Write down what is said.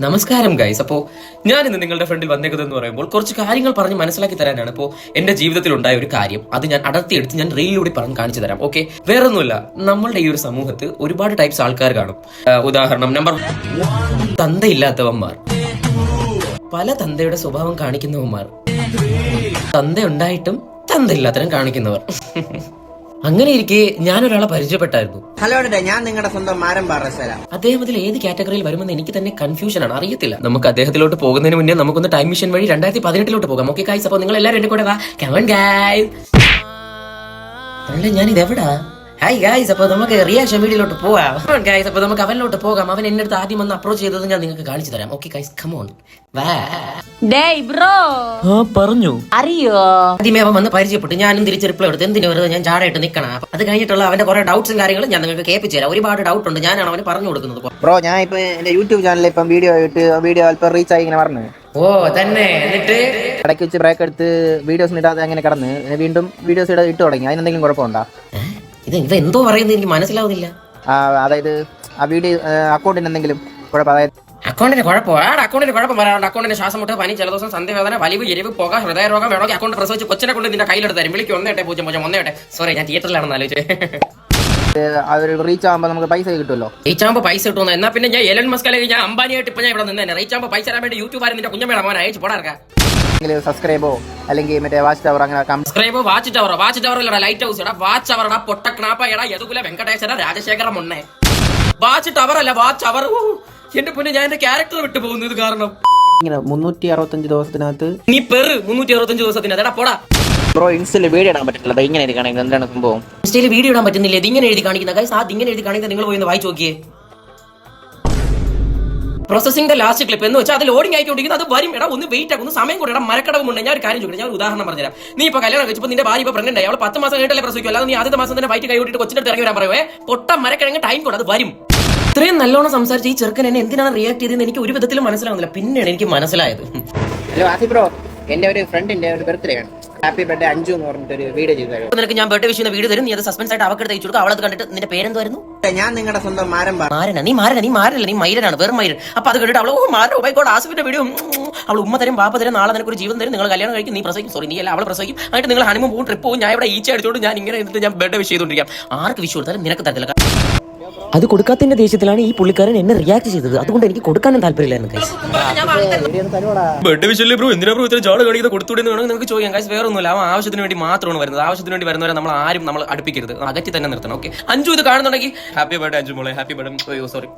നമസ്കാരം ഗൈസ് അപ്പോ ഞാൻ ഇന്ന് നിങ്ങളുടെ ഫ്രണ്ടിൽ വന്നേക്കുന്നതെന്ന് പറയുമ്പോൾ കുറച്ച് കാര്യങ്ങൾ പറഞ്ഞ് മനസ്സിലാക്കി തരാനാണ് ഇപ്പോൾ എന്റെ ജീവിതത്തിൽ ഉണ്ടായ ഒരു കാര്യം. അത് ഞാൻ അടർത്തി അടർത്തിയെടുത്ത് ഞാൻ റീലിലൂടെ പറഞ്ഞ് കാണിച്ചു തരാം ഓക്കെ വേറൊന്നുമില്ല നമ്മളുടെ ഈ ഒരു സമൂഹത്ത് ഒരുപാട് ടൈപ്സ് ആൾക്കാർ കാണും. ഉദാഹരണം നമ്പർ തന്തയില്ലാത്തവന്മാർ. പല തന്തയുടെ സ്വഭാവം കാണിക്കുന്നവന്മാർ. തന്ത ഉണ്ടായിട്ടും തന്തയില്ലാത്തവരും കാണിക്കുന്നവർ. അങ്ങനെ ഇരിക്കെ ഞാൻ ഒരാളെ പരിചയപ്പെട്ടായിരുന്നു. ഹലോ ഞാൻ നിങ്ങളുടെ സ്വന്തം മാരം പാറസല അദ്ദേഹം അതിൽ ഏത് കാറ്റഗറിയിൽ വരുമെന്ന് എനിക്ക് തന്നെ കൺഫ്യൂഷൻ ആണ്. അറിയത്തില്ല. നമുക്ക് അദ്ദേഹത്തിലോട്ട് പോകുന്നതിന് മുന്നേ നമുക്കൊന്ന് ടൈം മിഷൻ വഴി രണ്ടായിരത്തി പതിനെട്ടിലോട്ട് പോകാം. ഓക്കെ ഗൈസ് അപ്പോൾ നിങ്ങൾ എല്ലാവരും എന്റെ കൂടെ വാ. കമൺ ഗൈസ് ഞാൻ ഇത് എവിടാ ഹായ് ഗായ്സ് അപ്പോൾ നമുക്ക് റിയാക്ഷൻ വീഡിയോയിലോട്ട് പോവാം. ഗായ്സ് അപ്പോൾ നമുക്ക് അവനിലോട്ട് പോകാം. അവൻ എന്റെ അടുത്ത് ആദ്യം വന്ന് അപ്രോച്ച് ചെയ്തത് ഞാൻ നിങ്ങൾക്ക് കാണിച്ചു തരാം. ഓക്കെ ഗൈസ് കമോൺ വാ. ഡേയ് ബ്രോ. പറഞ്ഞു. അറിയോ? ആദ്യമേ അവൻ വന്ന് പരിചയപ്പെട്ടു. ഞാനും തിരിച്ച് റിപ്ലൈ എടുത്ത് എന്തിനു വെറുതെ ഞാൻ ചാടായിട്ട് നിൽക്കണം അത് കഴിഞ്ഞിട്ടുള്ള അവന്റെ കുറെ ഡൗട്ട്സും കാര്യങ്ങളും ഞാൻ നിങ്ങൾക്ക് കേൾപ്പിച്ചു തരാം. ഒരുപാട് ഡൗട്ട് ഉണ്ട്. ഞാനാണ് അവന് പറഞ്ഞു കൊടുക്കുന്നത് ബ്രോ ഞാൻ ഇപ്പൊ എന്റെ യൂട്യൂബ് ചാനലിൽ ഇപ്പം വീഡിയോ ഇട്ട് വീഡിയോ അല്പം റീച്ച് ആയി ഇങ്ങനെ പറഞ്ഞു ഓ തന്നെ. എന്നിട്ട്? ഇടയ്ക്ക് വെച്ച് ബ്രേക്ക് എടുത്ത് വീഡിയോസ് ഇടാതെ അങ്ങനെ കടന്ന്. വീണ്ടും വീഡിയോസ് ഇട ഇട്ട് തുടങ്ങി. അതിനെന്തെങ്കിലും കുഴപ്പമുണ്ടോ? ഇത് ഇത് എന്തോ പറയുന്നത് എനിക്ക് മനസ്സിലാവുന്നില്ല. ആ, അതായത് ആ വീഡിയോ അക്കൗണ്ടിന് എന്തെങ്കിലും കുഴപ്പം അതായത് അക്കൗണ്ടിന് അക്കൗണ്ടിന് കുഴപ്പം പറയാണ്ട് അക്കൗണ്ടിന് ശ്വാസം മുട്ട് പനി ചില ദിവസം സന്ധ്യവേദന വലിവ് എരിവ് പുക ഹൃദയരോഗം വേണമെങ്കിൽ അക്കൗണ്ട് പ്രസവിച്ച് കൊച്ചിനെ കൊണ്ട് നിന്റെ കയ്യിലെടുത്ത് തരും. വിളിക്കും ഒന്നേട്ടെ പൂജ്യം പൂജ്യം ഒന്നേട്ടെ സോറി ഞാൻ തിയേറ്ററിലാണെന്ന് ആലോചിച്ചത് അവർ റീച്ച് ആകുമ്പോൾ നമുക്ക് പൈസ കിട്ടുമല്ലോ? റീച്ചാകുമ്പോൾ പൈസ കിട്ടുന്നു എന്നാ പിന്നെ ഞാൻ എലൻ മസ്ക് അല്ലെങ്കിൽ ഞാൻ അംബാനിയായിട്ട് ഇപ്പൊ ഞാൻ ഇവിടെ നിന്ന് റീച്ചാകുമ്പോൾ പൈസ തരാൻ വേണ്ടി യൂട്യൂബാരും നിന്റെ കുഞ്ഞമ്മയുടെ മോനെ അയച്ചു പോടാർക്കാം അല്ലെങ്കിൽ സബ്സ്ക്രൈബോ അല്ലെങ്കിൽ മറ്റേ വാച്ച് ടവർ അങ്ങനെ സബ്സ്ക്രൈബോ വാച്ച് ടവർ വാച്ച് ടവർ ഇല്ലടാ ലൈറ്റ് ഹൗസ് എടാ വാച്ച് ടവറടാ പൊട്ടക്നാപ്പ എടാ യദുകുല വെങ്കടേശ്വര രാജശേഖര മുന്നേ. വാച്ച് ടവർ അല്ല വാച്ച് അവർ എന്റെ പൊന്നെ ഞാൻ എന്റെ ക്യാരക്ടർ വിട്ടു പോകുന്നു ഇത് കാരണം. ഇങ്ങനെ മുന്നൂറ്റി അറുപത്തഞ്ച് ദിവസത്തിനകത്ത് നീ പെറ് മുന്നൂറ്റി അറുപത്തഞ്ച് ദിവസത്തിനകത്ത് എടാ പോടാ. ബ്രോ ഇൻസ്റ്റയിൽ വീഡിയോ ഇടാൻ പറ്റില്ല ഇങ്ങനെ ഇരിക്കണെങ്കിൽ എന്താണ് സംഭവം? ഇൻസ്റ്റയിൽ വീഡിയോ ഇടാൻ പറ്റുന്നില്ല. ഇതിങ്ങനെ എഴുതി കാണിക്കുന്ന ഗൈസ് ആ ഇങ്ങനെ എഴുതി കാണിക്കുന്നത് നിങ്ങൾ പോയി ഒന്ന് വായിച്ചു നോക്കിയേ. പ്രോസസിംഗ് ലാസ്റ്റ് ക്ലിപ്പ് എന്ന് വെച്ചാൽ അത് ലോഡിംഗ് ആയിക്കൊണ്ടിരിക്കുന്നത് അത് വരും. എടാ ഒന്ന് വെയിറ്റ് ആക്കുന്നു സമയം കൂടെ മരക്കടവ് മുന്നേ ഞാൻ ഒരു കാര്യം ചോദിക്കാം ഞാൻ ഒരു ഉദാഹരണം പറഞ്ഞുതരാം. നീ ഇപ്പൊ കല്യാണം കഴിച്ചപ്പോൾ നിന്റെ ഭാര്യ ഇപ്പൊ പ്രഗ്നന്റ് ആയി. അവൾ പത്ത് മാസം കഴിഞ്ഞിട്ടല്ലേ പ്രസവിക്കും അല്ലാതെ നീ ആദ്യത്തെ മാസം തന്നെ വൈറ്റ് കൈ വിട്ടിട്ട് അടുത്ത് ഇറങ്ങി വരാൻ പറയുവേ. പൊട്ട മരക്കിഴങ്ങ് ടൈം കൂടെ അത് വരും. ഇത്രയും നല്ലോണം സംസാരിച്ച് ഈ ചെറുക്കൻ എന്നെ എന്തിനാണ് റിയാക്ട് ചെയ്തതെന്ന് എനിക്ക് ഒരു വിധത്തിലും മനസ്സിലാവുന്നില്ല. പിന്നെയാണ് എനിക്ക് മനസ്സിലായത്. ഹലോ ആസി ബ്രോ എന്റെ ഒരു ഫ്രണ്ടിന്റെ ഒരു ബർത്ത്ഡേ ആണ്. ഹാപ്പി ബർത്ത്ഡേ അഞ്ചു എന്ന് പറഞ്ഞിട്ട് ഒരു വീഡിയോ ചെയ്തു നിനക്ക് ഞാൻ ബർത്ത്ഡേ വിഷയം വീഡിയോ തരും. നീ അത് സസ്പെൻസ് ആയിട്ട് അവർക്ക് അയച്ചു കൊടുക്കും. അവളത് കണ്ടിട്ട് നിന്റെ പേരെന്തായിരുന്നു ഞാൻ നിങ്ങളുടെ സ്വന്തം മാരൻ മാരന നീ മാരന നീ മാരല്ല നീ മൈരനാണ് വെറും മൈരൻ. അപ്പൊ അത് കേട്ടിട്ട് അവൾ ഓ മാരോ ബൈ ഗോഡ് ആസിഫിന്റെ വീഡിയോ അവൾ ഉമ്മ തരും പാപ്പ തരും നാളെ നിനക്ക് ഒരു ജീവൻ തരും നിങ്ങൾ കല്യാണം കഴിക്കും നീ പ്രസവിക്കും. സോറി നീ അല്ല അവൾ പ്രസവിക്കും. എന്നിട്ട് നിങ്ങൾ ഹണിമൂൺ പോകും ട്രിപ്പ് പോകും ഞാൻ ഇവിടെ ഈച്ച അടിച്ചോണ്ട് ഞാൻ ഇങ്ങനെ ഞാൻ ബെഡ് വിഷ് ചെയ്തോണ്ടിരിക്കാം. ആർക്ക് വിഷു കൊടുത്താലും നിനക്ക് തരത്തില്ല. അത് കൊടുക്കാത്തതിന്റെ ദേഷ്യത്തിലാണ് ഈ പുള്ളിക്കാരൻ എന്നെ റിയാക്ട് ചെയ്തത്. അതുകൊണ്ട് എനിക്ക് കൊടുക്കാനും താല്പര്യമില്ലായിരുന്നു കൊടുത്തുവിടുന്ന നിങ്ങൾക്ക് ചോദിക്കാം. കാശ് വേറെ ഒന്നുമില്ല അവൻ ആവശ്യത്തിന് വേണ്ടി മാത്രമാണ് വരുന്നത്. ആവശ്യത്തിന് വേണ്ടി വരുന്നവരെ നമ്മൾ ആരും നമ്മൾ അടുപ്പിക്കരുത്. അകറ്റി തന്നെ നിർത്തണം. ഓക്കെ അഞ്ചു ഇത് കാണുന്നുണ്ടെങ്കിൽ ഹാപ്പി ബർത്ത്ഡേ അഞ്ചു മോളെ. Happy birthday sorry